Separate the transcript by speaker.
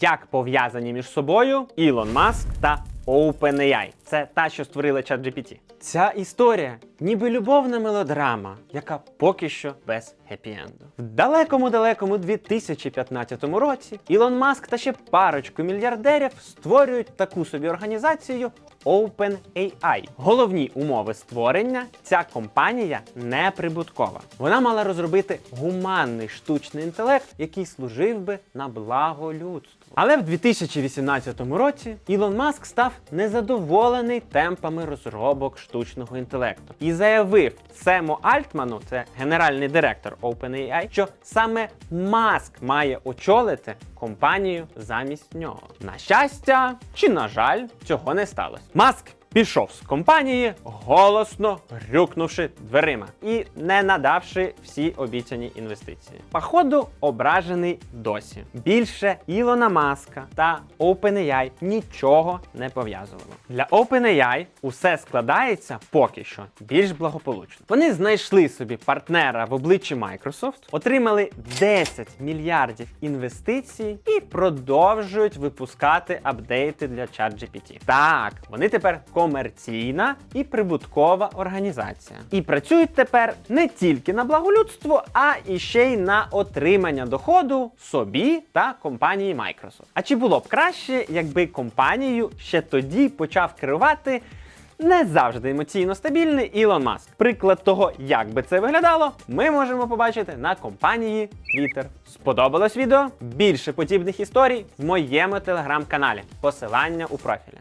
Speaker 1: Як пов'язані між собою Ілон Маск та OpenAI. Це та, що створила ChatGPT. Ця історія ніби любовна мелодрама, яка поки що без хеппі-енду. В далекому-далекому 2015 році Ілон Маск та ще парочку мільярдерів створюють таку собі організацію OpenAI. Головні умови створення ця компанія не прибуткова. Вона мала розробити гуманний штучний інтелект, який служив би на благо людству. Але в 2018 році Ілон Маск став незадоволений темпами розробок штучного інтелекту і заявив Сему Альтману, це генеральний директор OpenAI, що саме Маск має очолити компанію замість нього. На щастя, чи на жаль, цього не сталося. Маск пішов з компанії, голосно грюкнувши дверима і не надавши всі обіцяні інвестиції. Походу, ображений досі. Більше Ілона Маска та OpenAI нічого не пов'язувало. Для OpenAI усе складається поки що більш благополучно. Вони знайшли собі партнера в обличчі Microsoft, отримали 10 мільярдів інвестицій і продовжують випускати апдейти для ChatGPT. Так, вони тепер комерційна і прибуткова організація. І працюють тепер не тільки на благо людству, а і ще й на отримання доходу собі та компанії Microsoft. А чи було б краще, якби компанією ще тоді почав керувати? Не завжди емоційно стабільний Ілон Маск. Приклад того, як би це виглядало, ми можемо побачити на компанії Twitter. Сподобалось відео? Більше подібних історій в моєму телеграм-каналі. Посилання у профілі.